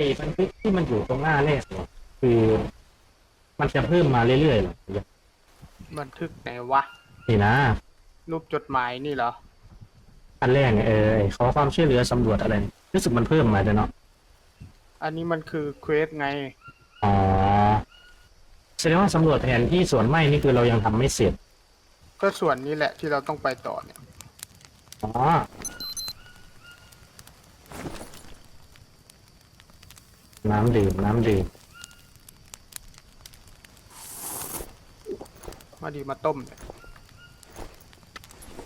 อ้บันทึกที่มันอยู่ตรงหน้าแรกเนี่ยคือ มันจะเพิ่มมาเรื่อยๆเหรอบันทึกไหนวะนี่นะ รูปจดหมายนี่เหรอ อันแรกเนี่ยเออไอ้ขอความช่วยเหลือสำรวจอะไรเนี่ยรู้สึกมันเพิ่มมาด้วยเนาะอันนี้มันคือเควสไงอ๋อแสดงว่าสำรวจแผนที่สวนไม้นี่คือเรายังทำไม่เสร็จ ก็ส่วนนี้แหละที่เราต้องไปต่อเนี่ยอ๋อ น้ำดื่ม น้ำดื่ม มาดีมาต้มเนี่ย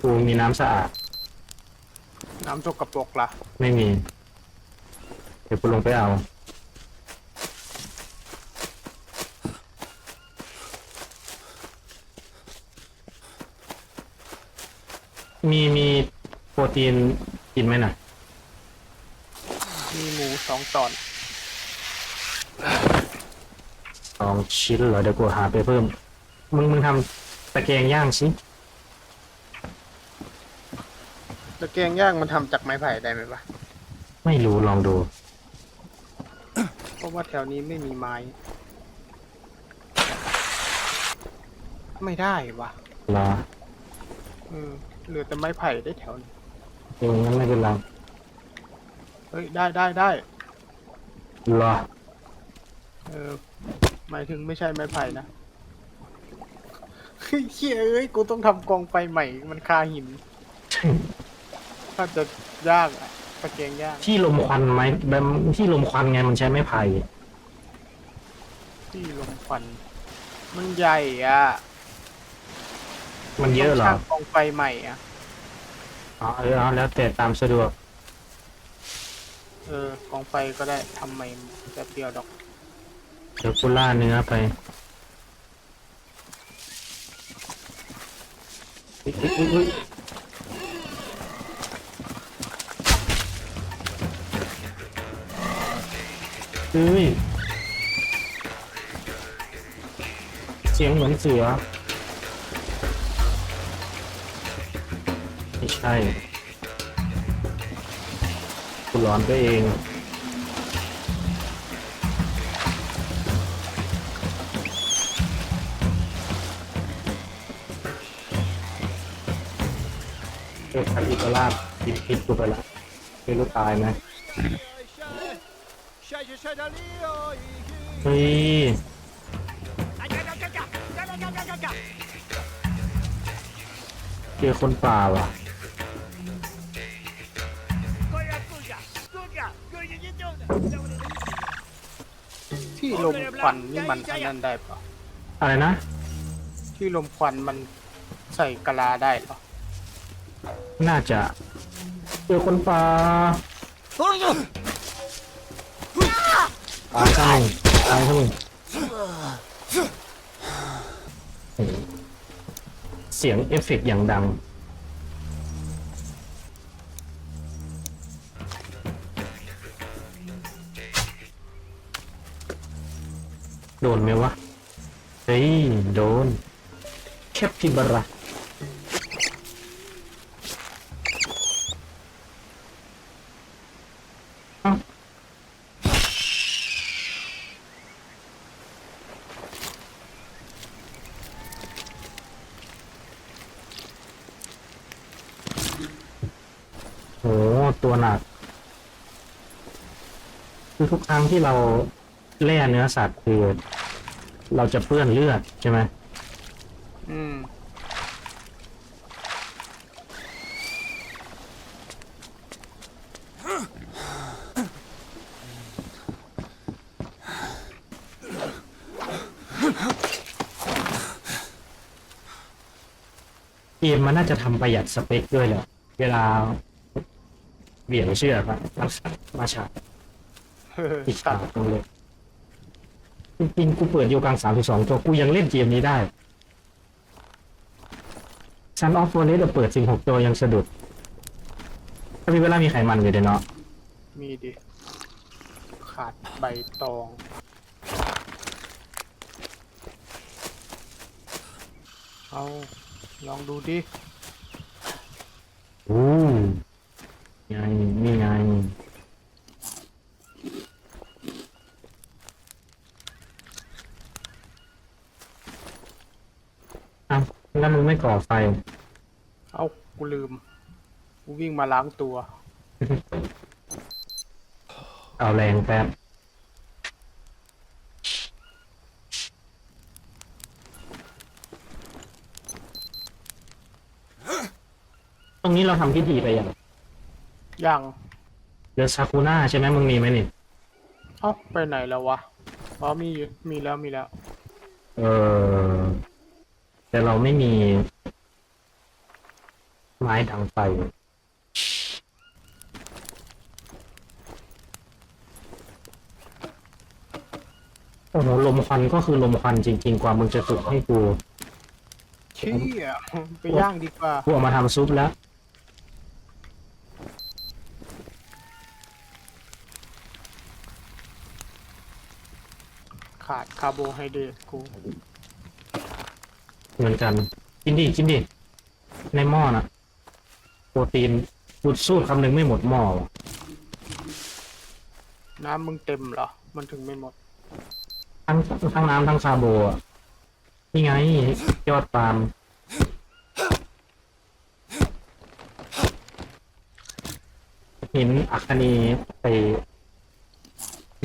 กูมีน้ำสะอาด น้ำสกปรกล่ะไม่มี เดี๋ยวกูลงไปเอา มีมีโปรตีนกินไหมน่ะ มีหมูสองตอน สอง ชิ้นเหรอเดี๋ยวกูหาไปเพิ่ม มึงมึงทำตะแกรงย่างสิตะแกรงย่างมันทำจากไม้ไผ่ได้ไหมวะไม่รู้ลองดู เพราะว่าแถวนี้ไม่มีไม้ ไม่ได้วะรอเออเหลือแต่ไม้ไผ่ได้แถวนี้เองงั้นไม่เป็นไรเฮ้ยได้ได้ได้รอเออ หมายถึงไม่ใช่ไม้ไผ่นะเฮ้ยเหี้ยเอ้ย กูต้องทำกองไฟใหม่ มันคาหิน ถ้าจะยากอะตะเกียงยาก ที่ลมควันไหมแบบที่ลมควันไงมันใช้ไม้ไผ่ที่ลมควัน มันใหญ่อะมันเยอะเหรอ ต้งช่างกองไฟใหม่อะ อ๋อเออเอาแล้วแต่ตามสะดวก เออกองไฟก็ได้ทำใหม่แป๊บเดียวดอก เดี๋ยวกูล่าเนื้อไปอุ๊ยอุ๊ยอุ๊ยอุ๊ยเฮ้ยเสียงเหมือนเสือ ไม่ใช่กูหลอนไปเอง เออคันอิตาลาบกินพิษกูไปละไม่รู้ตายไหมเฮ้ยเจอคนป่าว่ะที่ลมควันนี่มันอันนั้นได้ปะอะไรนะ ที่ลมควันมันใส่กะลาได้ปะ น่าจะเจอคนป่าตายซะมึงตายซะมึงโอ้โหเสียงเอฟเฟกต์อย่างดัง โดนไหมวะ เฮ้ย โดนแคปปิบาระเอ้าโห ตัวหนัก คือ ทุกครั้งที่เราแล่เนื้อสัตว์คือเราจะเปื้อนเลือดใช่ไหมอืม เกมมันน่าจะทำประหยัดสเปคด้วยแหละเวลาเหวี่ยงเชือกอะมันมาฉาก เอออีกตัฉาดกหนึงเลยจริงๆกูเปิดโยกังสามสิบสองตัวกูยังเล่นเกมนี้ได้ซันออฟโฟเรสเปิดสิบหกตัวยังสะดุด ถ้ามีเวลามีไขมันอยู่เดี๋ยวเนาะมีดิ ขาดใบตอง เอา ลองดูดิ อู้ไงนี่ไง แล้วมึงไม่ก่อไฟ เอ้า กูลืม กูวิ่งมาล้างตัว เอาแรงแป๊บตรงนี้เราทำพิธีไปยังยัง เดือซากุน่าใช่ไหมมึงมีไหมนี่เอ้า ไปไหนแล้ววะ อ๋อมีอยู่มีแล้วมีแล้ว เออ แต่เราไม่มี ไม้ดังไฟโอ้โหลมควันก็คือลมควันจริง ๆ กว่ามึงจะจุดให้กูเชี่ยไปย่างดีกว่า กูเอามาทำซุปแล้ว ขาดคาร์โบไฮเดรตกู เหมือนกัน กินดิกินดิในหม้อน่ะโปรตีนกูสูตรคำหนึ่งไม่หมดหม้อว่ะน้ำมึงเต็มเหรอ มันถึงไม่หมด ทั้งทั้งน้ำทั้งคาร์โบอะนี่ไงยอดปาล์มหินอัคนีไป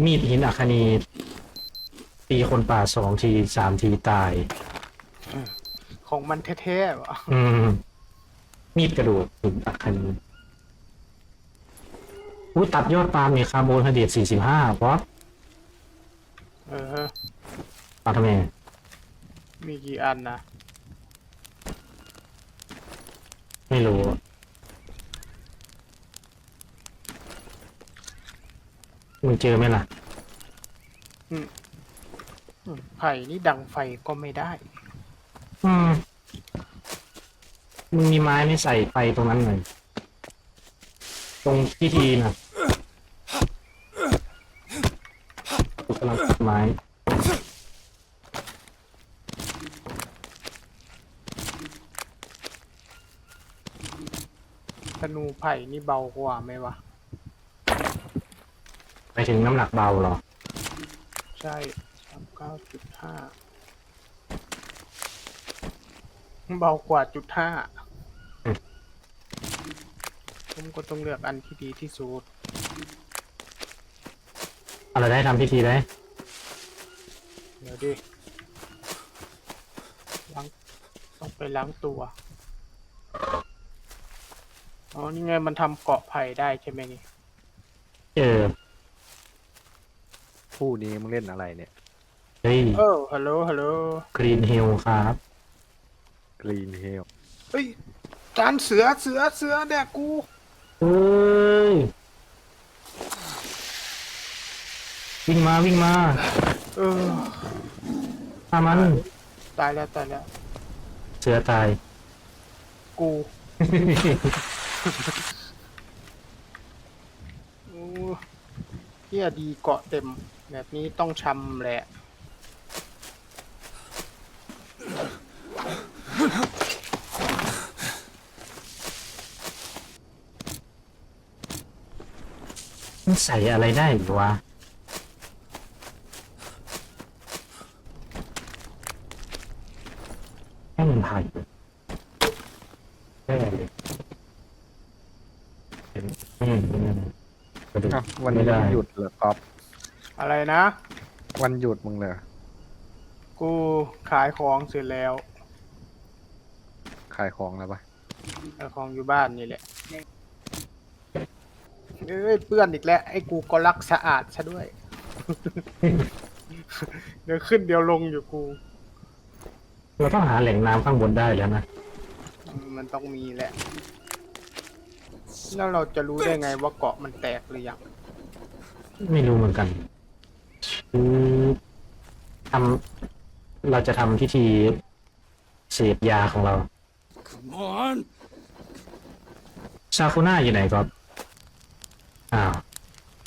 มีดหินอัคนีตีคนป่าสองทีสามทีตาย ของมันแท้ๆวะอืม มีดกระดูกหินอัคนีอุ้ยตัดยอดปาล์มเนี่ยคาร์โบไฮเดรตสี่สิบห้าเพราะเออ ตัดทำไมมีกี่อันนะไม่รู้อะมึงเจอไหมล่ะอืมไผ่นี่ดังไฟก็ไม่ได้ อืมมึงมีไม้ไม่ใส่ไปตรงนั้นหน่อยตรงพิธีน่ะกูกำลังตัดไม้ธนูไผ่นี่เบากว่าไหมวะ ไปถึงน้ำหนักเบาเหรอ ใช่สามเก้าจุดห้า เบากว่าจุดห้าอืมผมก็ต้องเลือกอันที่ดีที่สุดอะไรได้ทำพิธีได้เดี๋ยวดิล้างต้องไปล้างตัวอ๋อนี่ไงมันทำเกาะไผ่ได้ใช่ไหมนี่เจอคู่นี้มึงเล่นอะไรเนี่ยเฮ้ยเออฮัลโหลฮัลโหลกรีนฮิลครับ กรีนเฮลเฮ้ยจานเสือเสือเสือแดกกูเฮ้ยวิ่งมาวิ่งมาเออฆ่ามัน ตายแล้วตายแล้วเสือตาย กูโอ้เฮียดีเกาะเต็ม แบบนี้ต้องชำแหละ มันใส่อะไรได้หรือวะแค่มันไผ่แค่เลยเห็นอืมอืมกระดูกอ้าววันนี้ไม่ได้วันหยุดเหรอก๊อฟอะไรนะ วันหยุดมึงเลยกูขายของเสร็จแล้วขายของแล้วปะขายของอยู่บ้านนี่แหละ เอ้ยเปื้อนอีกแล้วไอ้กูก็รักสะอาดซะด้วย เดี๋ยวขึ้นเดี๋ยวลงอยู่กู เราต้องหาแหล่งน้ำข้างบนได้แล้วนะอืมมันต้องมีแหละ แล้วเราจะรู้ได้ไงว่าเกาะมันแตกหรือยังไม่รู้เหมือนกันคือทำเราจะทำพิธีเสพยาของเรา Come on! ชาคูน่าอยู่ไหนครับ อ้าว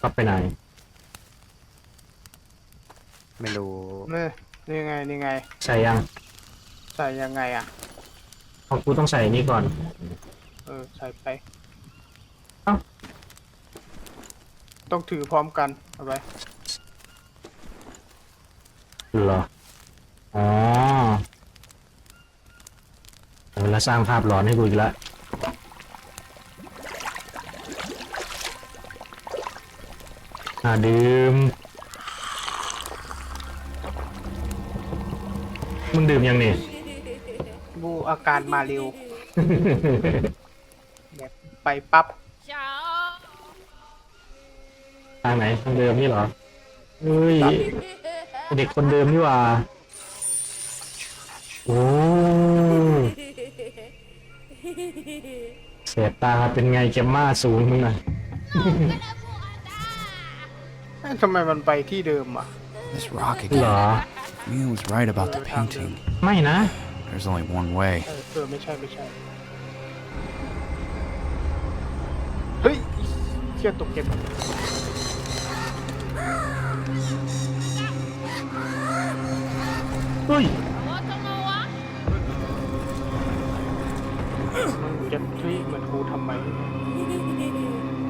ก็ไปไหน ไม่รู้นี่นี่ไงนี่ไง ใส่ยังใส่ยังไงอะ เพราะกูต้องใส่นี่ก่อน เออใส่ไปเอ้า ต้องถือพร้อมกันเอาไปเหรอ อ๋อเวลาสร้างภาพหลอนให้กูอีกแล้ว อ่าดื่ม มึงดื่มยังนี่ บูอาการมาเร็วแบบไปปั๊บทางไหนทางเดิมนี่เหรอเฮ้ยเด็กคนเดิมนี่หว่า โอ้เสียตาเป็นไงแกมมาสูงมึงน่ะเอ้ย ทำไมมันไปที่เดิมอะ This rock เหร again. อ Neil was right about the painting. ไม่นะ There's only one way. เออเออไม่ใช่ไม่ใช่ เฮ้ยเชี่ยตกเก็บ เฮ้ยมันจะเฮ้ยเหมือนกูทำไม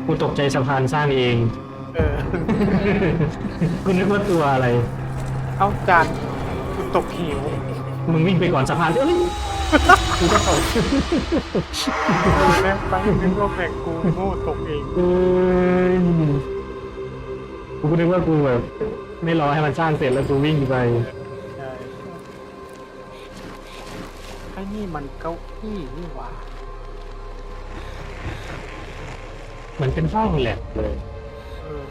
กูตกใจสะพานสร้างเองเออ กูนึกว่าตัวอะไร เอาจานกูตกหิวมึงวิ่งไปก่อนสะพานเอ้ยกูก็ตกเออแม่งไปนึกว่าแบ่งกูโง่ตกเองเอ้ยกูก็นึกว่ากูแบบไม่รอให้มันสร้างเสร็จแล้วกูวิ่งไป ใช่ไอ้นี่มันเก้าอี้นี่หว่าเหมือนเป็นห้องแลบเลย เออ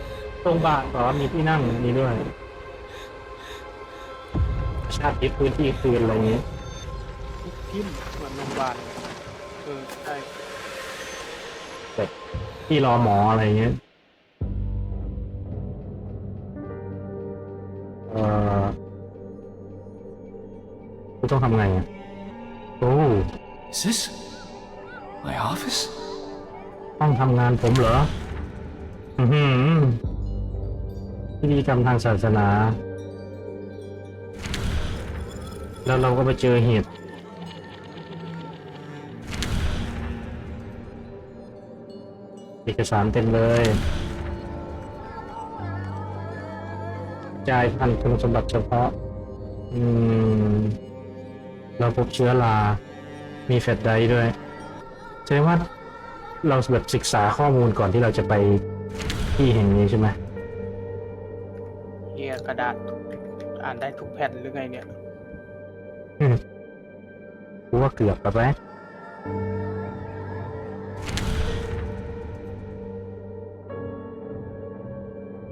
ตรงบาร์ก็มีที่นั่งนี้ด้วย ชาติยึดพื้นที่คืนอะไรอย่างนี้ทุกทิ่มเหมือนโรงพยาบาลเออใช่แบบที่รอหมออะไรอย่างเงี้ยเออกูต้องทำไงอะโอ้ Is this my office? ต้องทำงานผมเหรอ อือหือ พิธีกรรมทางศาสนา แล้วเราก็ไปเจอเหตุเอกสารเต็มเลยจ่ายพันธุ์คุณสมบัติเฉพาะ อืม เราพบเชื้อรา มีแฟลชไดรฟ์ด้วยแสดงว่าเราแบบศึกษาข้อมูลก่อนที่เราจะไปที่แห่งนี้ใช่ไหม ระดาษอ่านได้ทุกแผ่นหรือไงเนี่ยกูว่าเกือบแล้วไหม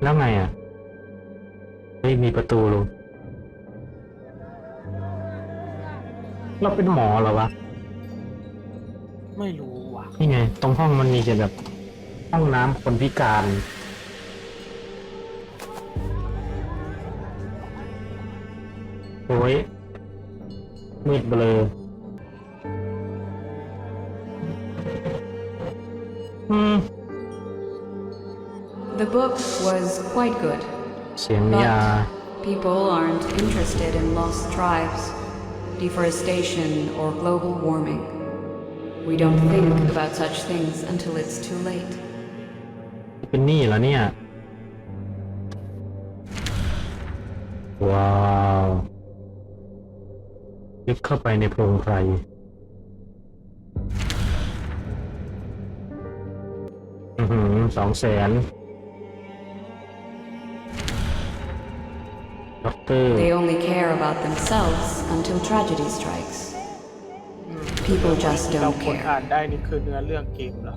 แล้วไงอะเฮ้ยมีประตูลงเราเป็นหมอเหรอวะ ไม่รู้ว่ะ นี่ไง ตรงห้องมันมีแต่แบบ ห้องน้ำคนพิการ โอ้ยมืดเบลอ อืม The book was quite good. เสียงยา People aren't interested in lost tribes, deforestation, or global warming. We don't think about such things until it's too late. เป็นหนี้เหรอเนี่ย ว้าว ลึกเข้าไปในโพรงไพรอือหือสองแสนด็อกเตอร์ They only care about themselves until tragedy strikes. อืม People just ที่เรา don't กด care. อ่านได้นี่คือเนื้อเรื่องเกมเหรอ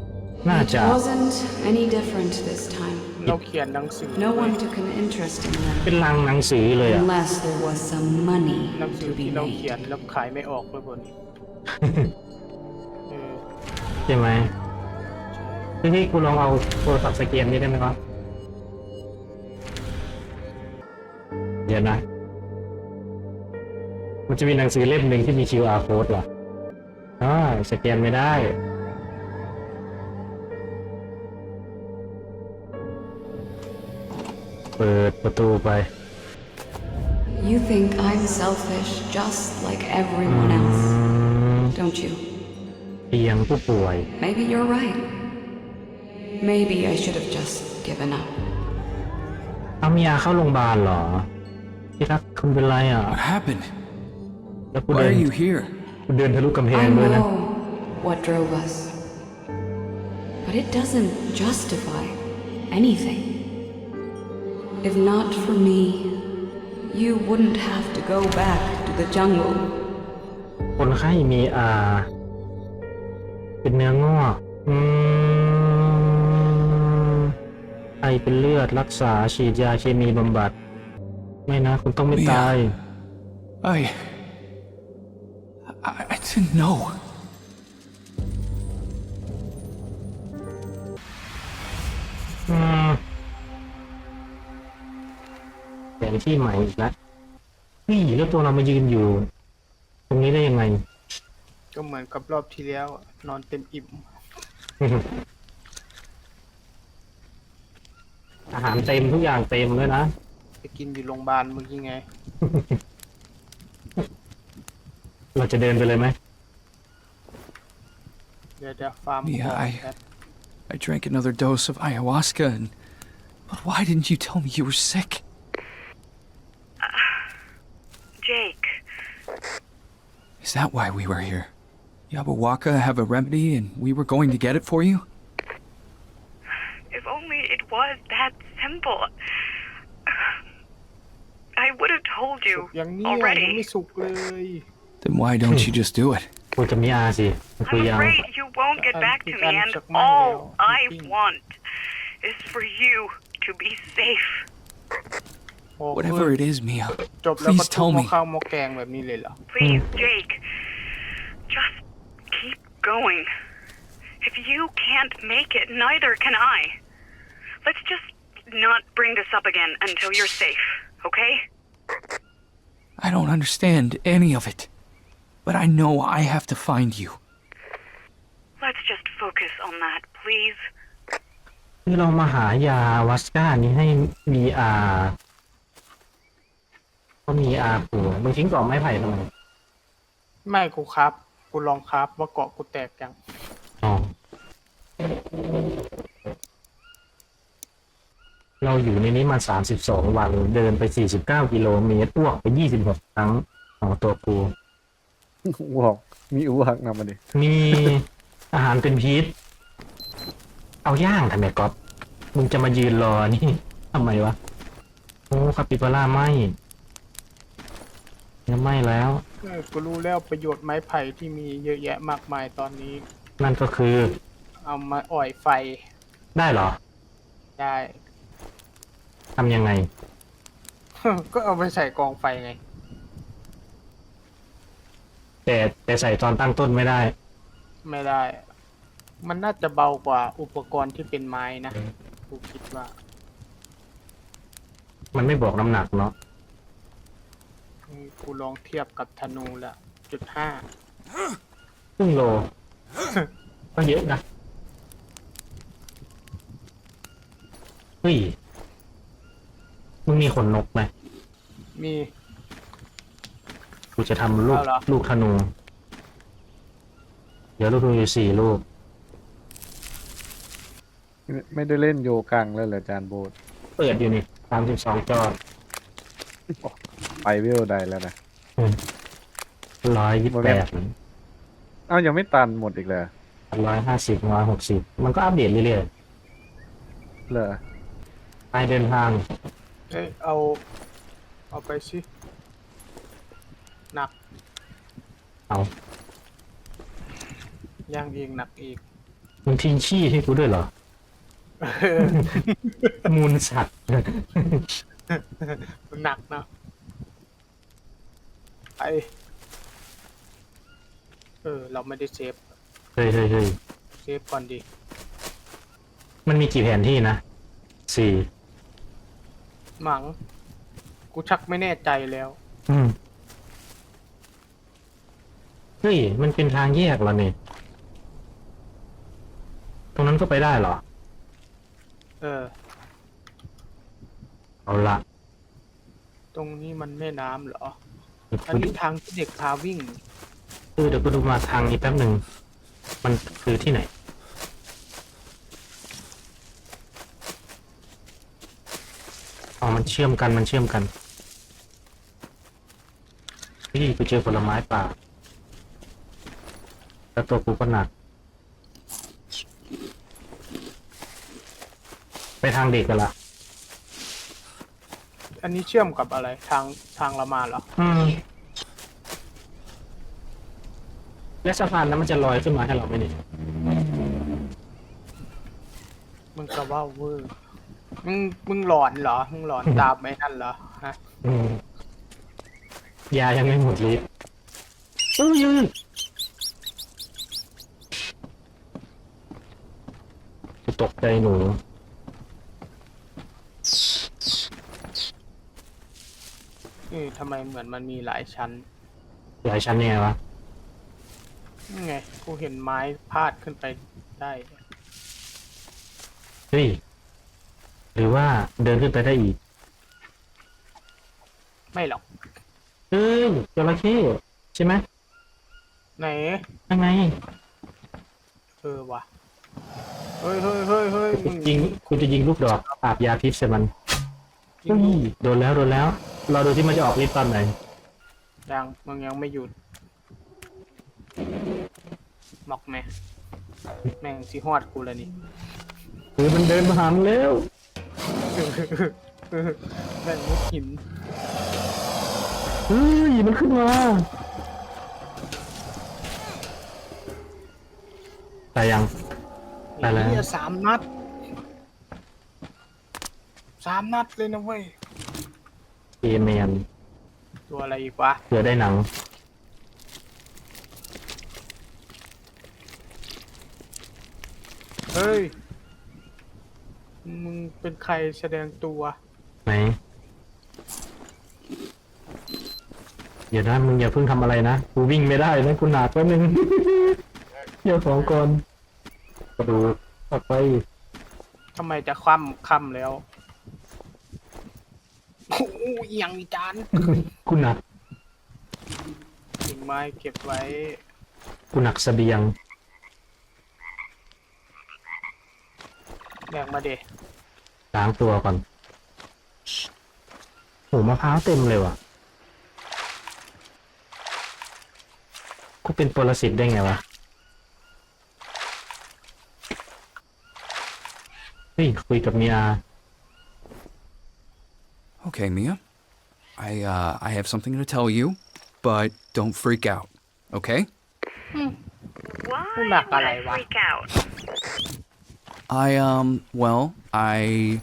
น่า It จะ wasn't any different this time. เราเขียนหนังสือ No one took an interest in เป็ them นลังหนังสือเลยอะ unless there was some money หนังสือ to be ที่เราเขียน made. แล้วขายไม่ออกเลยบนนี้เออใช่ไหมใช่พี่พี่กูลองเอาโทรศัพท์สแกนนี่ได้ไหมครับเดี๋ยวนะ มันจะมีหนังสือเล่มหนึ่งที่มี QR code ว่ะอ่าสแกนไม่ได้ เปิดประตูไป You think I'm selfish just like everyone อื else, ม don't you? เตียงผู้ป่วย Maybe you're right. Maybe I should have just given up. เอามียาเข้าโรงพยาบาลเหรอ ที่รักคุณเป็นไรอะ What happened? แล้วกู Why เดิน are you here? กูเดินทะลุกำแพง I ด้วยนะ know what drove us. But it doesn't justify anything. If not for me, you wouldn't have to go back to the jungle. คนไข้มีอ่า เป็นเนื้องอกอืมไอเป็นเลือดรักษาฉีดยาเคมีบำบัด ไม่นะ คุณต้องไม่ Mia. ตาย I. I, I didn't know. อืม ที่ใหม่อีกแล้วเฮ้ยแล้วตัวเรามายืนอยู่ ตรงนี้ได้ยังไง ก็เหมือนกับรอบที่แล้วอะนอนเต็มอิ่ม อาหารเต็มทุกอย่างเต็มเลยนะไปกินอยู่โรงพยาบาลเมื่อกี้ไง เราจะเดินไปเลยไหมเดี๋ยวจะฟาร์ม Yeah, ของ I- แป๊บ I drank another dose of ayahuasca and. But why didn't you tell me you were sick? Is that why we were here? Yabawaka have a remedy and we were going to get it for you? If only it was that simple. I would have told you already. Then why don't you just do it? I'm afraid you won't get back to me and all I want is for you to be safe. โอ้ Whatever it is, Mia. จบแล้วก็ Please ทุบ tell หม้อ me. ข้าวหม้อแกงแบบนี้เลยเหรอ Please, Jake, just keep going. If you can't make it, neither can I. Let's just not bring this up again until you're safe, okay? I don't understand any of it. But I know I have to find you. Let's just focus on that, please. คือเรามาหายาวัสก้านี้ให้มีอา ก็มีอาผูมึงทิ้งกรอบไม้ไผ่ทำไมไม่กูครับ กูลองครับ ว่าเกาะกูแตกยังอ๋อเราอยู่ในนี้มาสามสิบสองวัน เดินไปสี่สิบเก้ากิโลเมตรอ้วกไปยี่สิบหกครั้งของตัวกูอ้วกมีอ้วกนำมาดิ มีอาหารเป็นพิษ เอาย่างทำไมก๊อฟมึงจะมายืนรอนี่ทำไมวะ โอ้คาปิบาร่าไหม ยังไหม่แล้ว เออกูรู้แล้วประโยชน์ไม้ไผ่ที่มีเยอะแยะมากมายตอนนี้ นั่นก็คือเอามาอ่อยไฟได้เหรอได้ทำยังไง ก็เอาไปใส่กองไฟไง แต่แต่ใส่ตอนตั้งต้นไม่ได้ ไม่ได้ มันน่าจะเบากว่าอุปกรณ์ที่เป็นไม้นะกูคิดว่า มันไม่บอกน้ำหนักเนาะ อืมกูลองเทียบกับธนูแล้วจุดห้าครึ่งโล ก็เยอะนะเฮ้ยมึงมีขนนกไหมมี กูจะทำลูกเอาเหรอ ลูกธนู เดี๋ยวลูกธนูอยู่สี่ลูก ไม่ไม่ได้เล่นโยกังแล้วเหรอจานโบดเปิดอยู่นี่สามสิบสองจอ ไปเวลใดแล้วนะ ร้อยยี่สิบแปดเอ้ายังไม่ตันหมดอีกเลยร้อยห้าสิบร้อยหกสิบมันก็อัปเดตเรื่อยเหรอๆไปเดินทาง เอ้ยเอา เอาไปสิ หนักเอา ย่างเองหนักอีก มึงทิ้งขี้ให้กูด้วยเหรอ มูลสัตว์ หนักนะไป เออ เราไม่ได้เซฟ เฮ้ยเฮ้ยเฮ้ยเซฟก่อนดี มันมีกี่แผนที่นะสี่หมัง กูชักไม่แน่ใจแล้ว อืมเฮ้ย มันเป็นทางแยกเหรอเนี่ยตรงนั้นก็ไปได้เหรอ เออ เอาละ ตรงนี้มันแม่น้ำเหรอเดี๋ยว อันกูนี้ทางที่เด็กพาวิ่งเออเดี๋ยวกูดูมาทางนี้แป๊บหนึ่ง มันคือที่ไหน อ๋อ มันเชื่อมกัน มันเชื่อมกันนี่กูเจอผลไม้ป่า แล้วตัวกูก็หนัก ไปทางเด็กกันละ อันนี้เชื่อมกับอะไรทางทางละมาเหรอ อืมและสะพานนั้นมันจะลอยขึ้นมาให้เราไหมเนี่ยมึงก็ว่าเวอร์มึงมึงหลอนเหรอ มึงหลอนตามไอ้นั่นเหรอฮะอืมยายังไม่หมดฤทธิ์เอ้ยยืนกูตกใจหนู เออทำไมเหมือนมันมีหลายชั้นหลายชั้นยังไงวะนี่ไงกูเห็นไม้พาดขึ้นไปได้ เฮ้ยหรือว่าเดินขึ้นไปได้อีกไม่หรอกเอ้ยจระเข้ใช่ไหมไหนยังไงเออวะเฮ้ยเฮ้ยเฮ้ยเฮ้ยมึงยิงคุณจะยิงลูกดอกอาบยาพิษใส่มันยิเฮ้งยโดนแล้วโดนแล้ว เราดูที่มันจะออกฤทธิ์ตอนไหน ยังมึงยังไม่หยุดหมอกแม่แม่งสิฮอดกูแล้วนี่หรือมันเดินมาหามึงแล้วแม่งมุดหินเฮ้ยมันขึ้นมาตายยังไปแล้ว เหี้ยสามนัดสามนัดเลยนะเว้ย เอเมนตัวอะไรอีกวะเผื่อได้หนัง เฮ้ย มึงเป็นใครแสดงตัว ไหนเดี๋ยวนะมึงอย่าเพิ่งทำอะไรนะ กูวิ่งไม่ได้นะกูหนักแป๊บนึง เดี๋ยวของก่อนกระดูกออกไปทำไมจะคว่ำค่ำแล้ว โอ้โหเอียงอีจานกูหนักกิ่งไม้เก็บไว้กูหนักเสบียง แบกมาเดะล้างตัวก่อนโหมะพร้าวเต็มเลยว่ะ กูเป็นปรสิตได้ไงวะ เฮ้ย คุยกับเมีย Okay, Mia. I uh I have something to tell you, but don't freak out. Okay? Why Wala ka, would I freak out? I um well, I